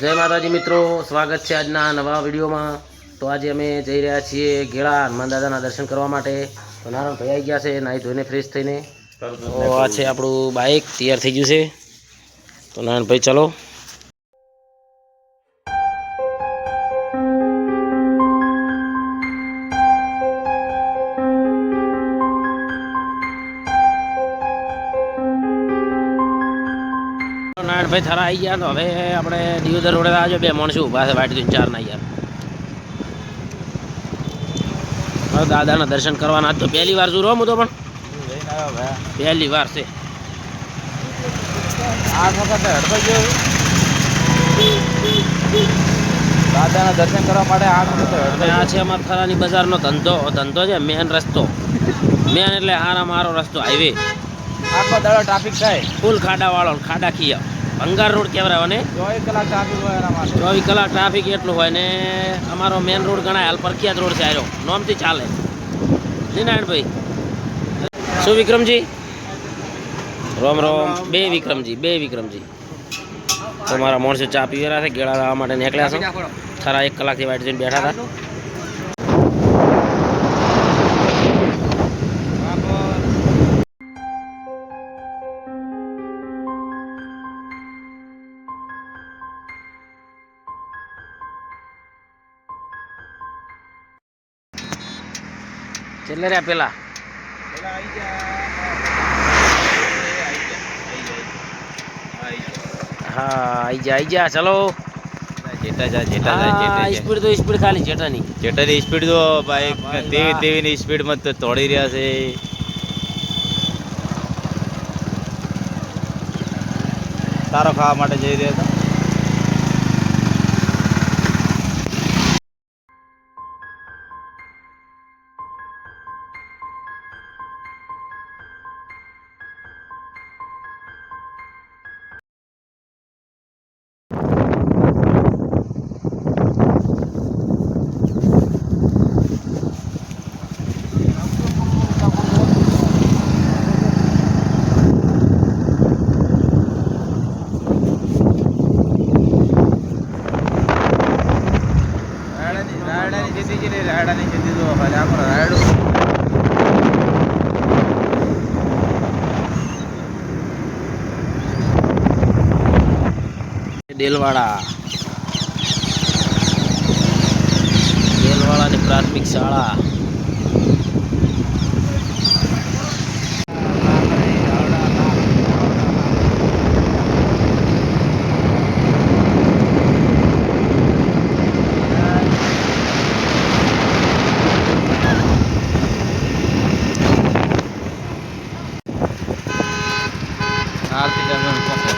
જય માતાજી મિત્રો સ્વાગત છે આજના નવા વિડીયોમાં. તો આજે અમે જઈ રહ્યા છીએ ગેળા હનુમાન દાદાના દર્શન કરવા માટે. તો નારાયણ ભાઈ આવી ગયા છે નાહી ધોઈને ફ્રેશ થઈને. તો આ છે આપણું બાઇક તૈયાર થઈ ગયું છે. તો નારાયણભાઈ ચલો. નારાયણભાઈ થરા આવી ગયા તો હવે આપણે દિયોદર રોડે આવજો બે માણસો ઊભા છે વાટી જોઈને ચાર ના યાર. દાદાના દર્શન કરવાના તો પહેલી વાર શું હું તો પણ. પહેલી વાર છે. દાદાના દર્શન કરવા માટે આ છે અમારા થરાની બજારનો ધંધો. ધંધો છે મેન રસ્તો. મેન એટલે હારા મારો રસ્તો હાઈવે આખો દાડો ટ્રાફિક થાય. ફૂલ ખાડાવાળો ને ખાડા ખીયા. ભંગાર રોડ કહેવાય અને ચોવીસ કલાક ટ્રાફિક હોય ચોવીસ કલાક ટ્રાફિક એટલું હોય ને અમારો મેન રોડ ગણાય હાલ પ્રખ્યાત રોડ છે આવ્યો નોમથી ચાલે. જી નારાયણભાઈ શું વિક્રમજી? રોમ રોમ. બે વિક્રમજી બે વિક્રમજી. તો મારા માણસો ચા પીવેલા છે ગેળા લાવવા માટે નીકળ્યા છો. ખરા એક કલાકથી વાઇટ જઈને બેઠા હતા. છેલ્લે રહ્યા પેલા. હા આઈ જા આઈ જા ચલો. જેટા જા જેટા જા હા જેટા જા. સ્પીડ તો સ્પીડ ખાલી જેટાની જેટાની સ્પીડ તો બાઈક તેવી તેવીની સ્પીડમાં તો તોડી રહ્યા છે. તારો ખાવા માટે જઈ રહ્યા હતા? દેલવાડા. દેલવાડાની પ્રાથમિક શાળા આરતી દરમિયાન પહોંચે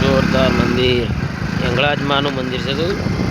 જોરદાર મંદિર હિંગળાજ માનું મંદિર છે જોયું?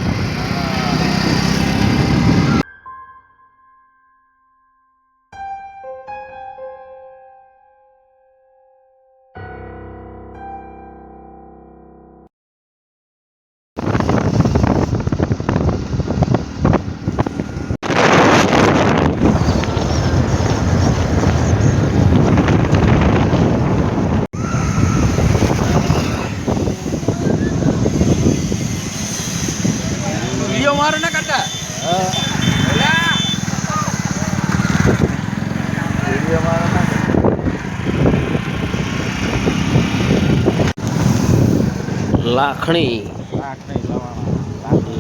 લાખણી.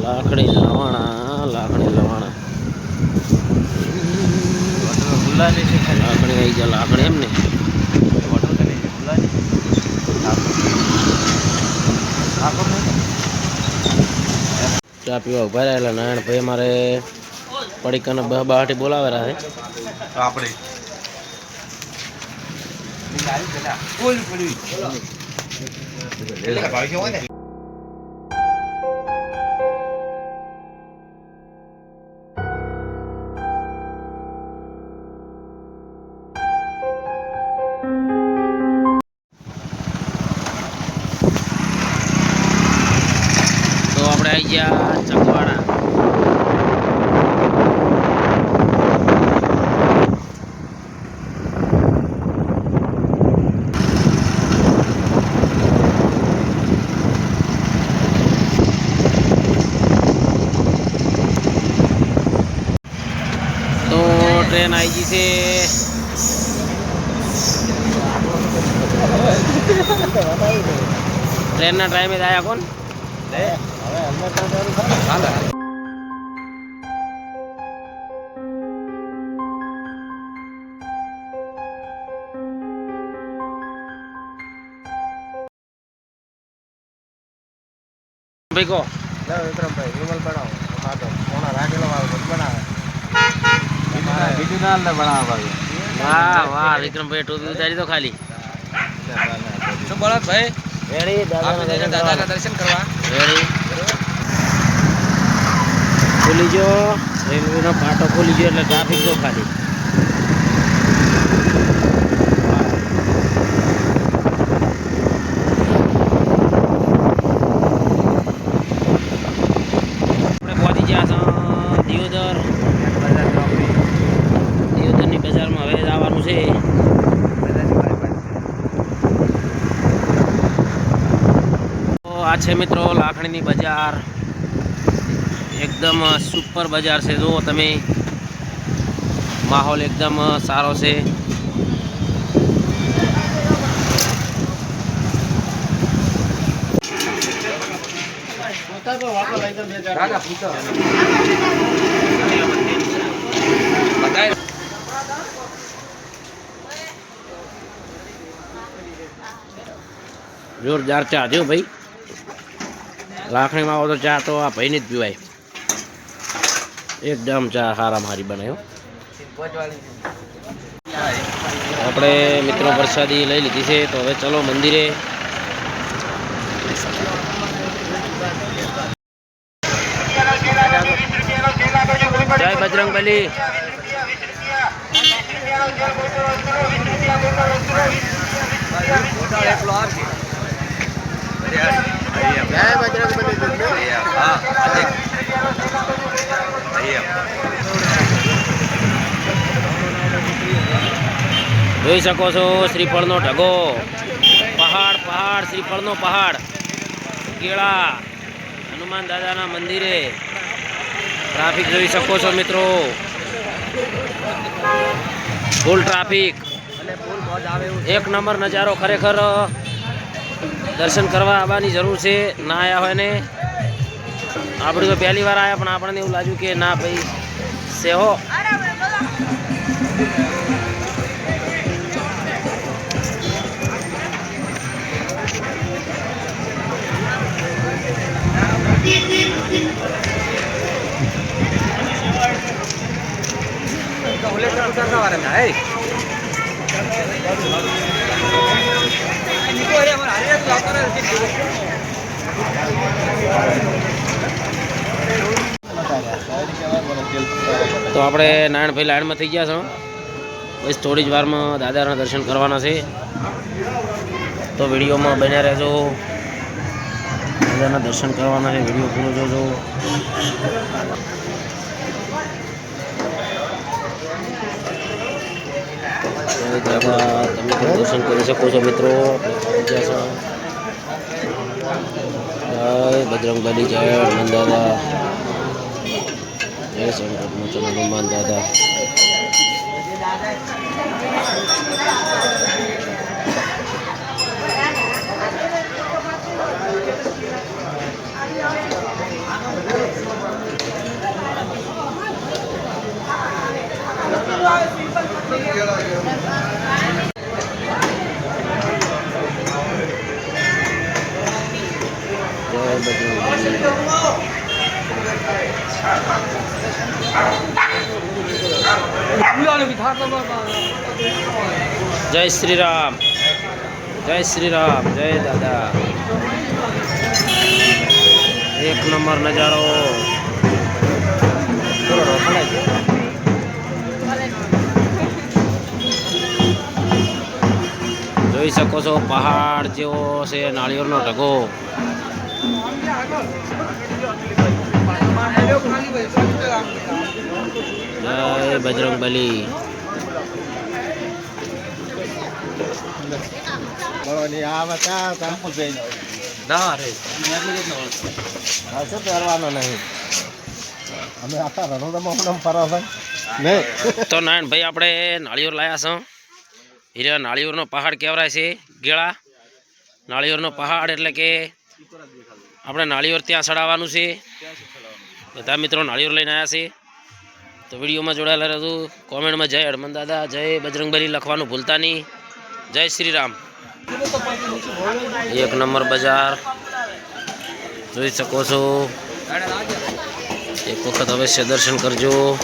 લાખણી લવાણા. લાખણી લવાણા લાખણી આવી ગયા લાખણી એમ ને? ચા પીવા ઊભા રહ્યા એટલે નારાયણભાઈ અમારે પડીકાને બહ બહાટી બોલાવેલા છે. આપણે. કોઈ પડ્યું ભાઈ કેવો ને આવી ગઈ છે. ટ્રેનના ટાઈમે આવ્યા કોણ? ભાઈ કહો. વિક્રમભાઈ વિમલ બનાવો. ખાતો કોણા રાખેલો મારો બનાવે બીજું ના લે બનાવે ભાઈ વાહ વાહ વિક્રમભાઈ ટોપી ઉતારી દો ખાલી. શું બોલો ભાઈ રેડી દાદાના દર્શન કરવા રેડી ખોલી. જો રેલવેનો પાટો ખોલી ગયો એટલે ટ્રાફિક જો ખાલી આપણે પહોંચી ગયા છો દિયોદર દિયોદરની બજારમાં હવે જવાનું છે તો આ છે મિત્રો લાખણીની બજાર. એકદમ સુપર બજાર છે. જુઓ તમે. માહોલ એકદમ સારો છે. જોરદાર ચા જો ભાઈ. લાખણીમાં આવો તો ચા તો આ ભાઈને જ પીવાય. એકદમ ચા સારા હારી બનાવ્યો આપણે મિત્રો પ્રસાદી લઈ લીધી છે, તો હવે ચલો મંદિરે. જય બજરંગ બલી. જોઈ શકો છો શ્રીફળનો ઢગો. પહાડ પહાડ, શ્રીફળનો પહાડ. કેળા, હનુમાન દાદાના મંદિરે. ટ્રાફિક જોઈ શકો છો મિત્રો. Full traffic. એક નંબર નજારો ખરેખર દર્શન કરવા આવવાની જરૂર છે. ના આવ્યા હોય ને, આપણે તો પહેલી વાર આવ્યા પણ આપણને એવું લાગ્યું કે ના ભાઈ સેહો તો આપણે નારાયણભાઈ લાઈનમાં થઈ ગયા છો. બસ થોડી જ વારમાં દાદાના દર્શન કરવાના છે. તો વિડીયોમાં બન્યા રહેજો. દાદાના દર્શન કરવાના છે, વીડિયો પૂરો જોજો. જય તમે દર્શન કરી શકો છો મિત્રો. જય બજરંગબલી, જય હનુમાન દાદા. જય સંકટ હનુમાન દાદા. જય શ્રી રામ જય શ્રી રામ જય દાદા. એક નંબર નજારો. જોઈ શકો છો, પહાડ જેવો છે, નાળિયેરનો ઢગો. જય બજરંગ બલી આ બતા કામપુરભાઈ ના રે. હા શું પહેરવાનો નહીં. અમે આખા રણોદામાં હું ફરવા ભાઈ તો નારાયણભાઈ આપણે નાળિયોર લાયા છો. હીરા નાળિયેરનો પહાડ કહેવાય છે? ગેળા. નાળિયેરનો પહાડ એટલે કે આપણે નાળિયોર ત્યાં ચડાવવાનું છે. બધા મિત્રો નાળિયોર લઈને આવ્યા છે. તો વિડીયોમાં જોડાયેલા રહેજો. કોમેન્ટમાં જય હડમંદ દાદા જય બજરંગબલી લખવાનું ભૂલતા નહીં. જય શ્રી રામ. એક નંબર બજાર. જોઈ શકો છો. એક વખત અવશ્ય દર્શન કરજો.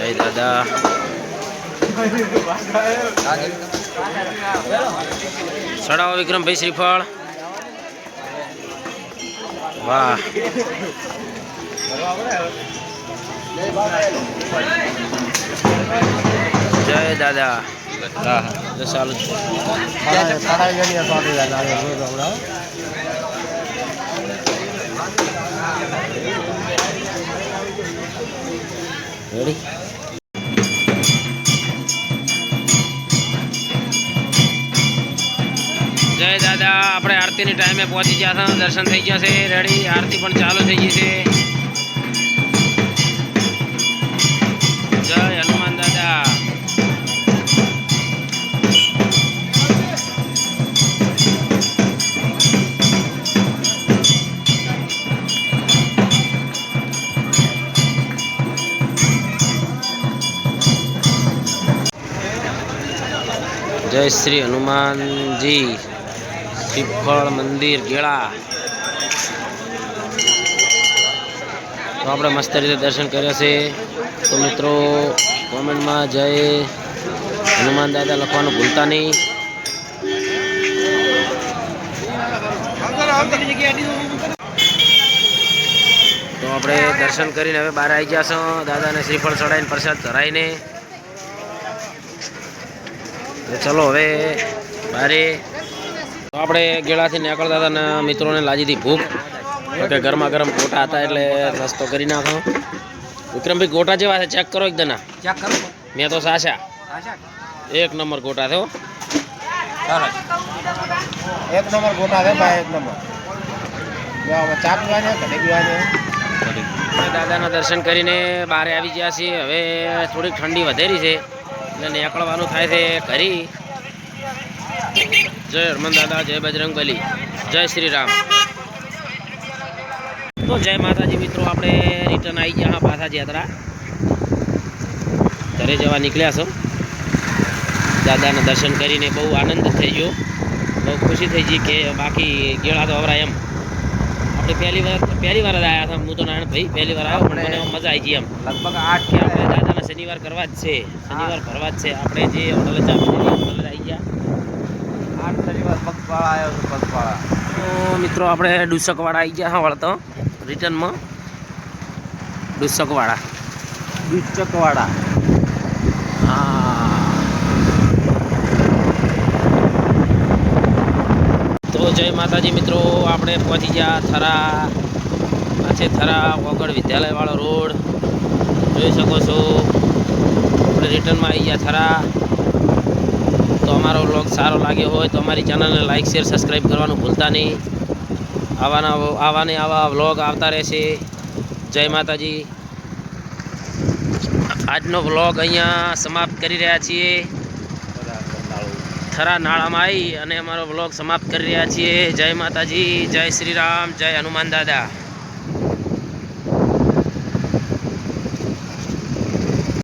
જય દાદા. સડાવો વિક્રમભાઈ શ્રીફળ. વાહ. જય દાદા. હમણાં રેડી આપણે આરતીની ટાઈમે પહોંચી ગયા હતા દર્શન થઈ ગયા છે રેડી આરતી પણ ચાલુ થઈ ગઈ છે જય હનુમાન દાદા જય શ્રી હનુમાનજી શ્રીફળ મંદિર, ગેળા. તો આપણે મસ્ત રીતે દર્શન કર્યા છે. તો મિત્રો, કોમેન્ટમાં જય હનુમાન દાદા લખવાનું ભૂલતા નહીં. તો આપણે દર્શન કરીને હવે બહાર આવી ગયા છો દાદાને શ્રીફળ ચડાવીને પ્રસાદ ધરાવીને તો ચલો હવે બારે આપણે ગેળાથી નીકળતા હતા ને મિત્રોને લાજી હતી ભૂખ. કે ગરમા ગરમ ગોટા હતા એટલે રસ્તો કરી નાખો વિક્રમભાઈ ગોટા જેવા છે? ચેક કરો એકદમ ચેક કરો. મેં તો સાચા. એક નંબર ગોટા થયો એક નંબર ગોટા છે ભાઈ એક નંબર. ચા પીવાની દાદાના દર્શન કરીને બહાર આવી ગયા છીએ. હવે થોડીક ઠંડી વધેરી છે. એટલે નીકળવાનું થાય છે ઘરી. જય હરમન દાદા જય બજરંગ બલી જય શ્રી રામ. તો જય માતાજી મિત્રો આપણે રિટર્ન આવી ગયા પાછા યાત્રા. ઘરે જવા નીકળ્યા છો. દાદાના દર્શન કરીને બહુ આનંદ થઈ ગયો. બહુ ખુશી થઈ ગઈ કે બાકી ગેળા તો અવરા એમ. આપણે પહેલી વાર પહેલી વાર જ આવ્યા હતા હું તો નારાયણ ભાઈ પહેલી વાર આવ્યો પણ મને મજા આવી ગઈ એમ. લગભગ આઠ કે આપણે દાદાના શનિવાર કરવા જ છે શનિવાર ભરવા જ છે. આપણે જે હોટલે ચા પીધી હતી, હોટલે આવી ગયા આઠ શનિવાર પગપાળા આવ્યો છું પગપાળા. તો મિત્રો આપણે ડુસકવાળા આવી ગયા હા વળતો રિટર્નમાં. ડુસકવાળા. ડુસકવાળા. હા. તો જય માતાજી મિત્રો આપણે પહોંચી ગયા થરા. પાછે થરા વગર વિદ્યાલયવાળો રોડ. જોઈ શકો છો. આપણે રિટર્નમાં આવી ગયા થરા. તો અમારો વ્લોગ સારો લાગ્યો હોય તો અમારી ચેનલને લાઇક શેર સબસ્ક્રાઈબ કરવાનું ભૂલતા નહીં. આવાના આવાને આવા વ્લોગ આવતા રહેશે. જય માતાજી. આજનો વ્લોગ અહીંયા સમાપ્ત કરી રહ્યા છીએ. થરા નાળામાં આવી અને અમારો વ્લોગ સમાપ્ત કરી રહ્યા છીએ. જય માતાજી, જય શ્રી રામ, જય હનુમાન દાદા.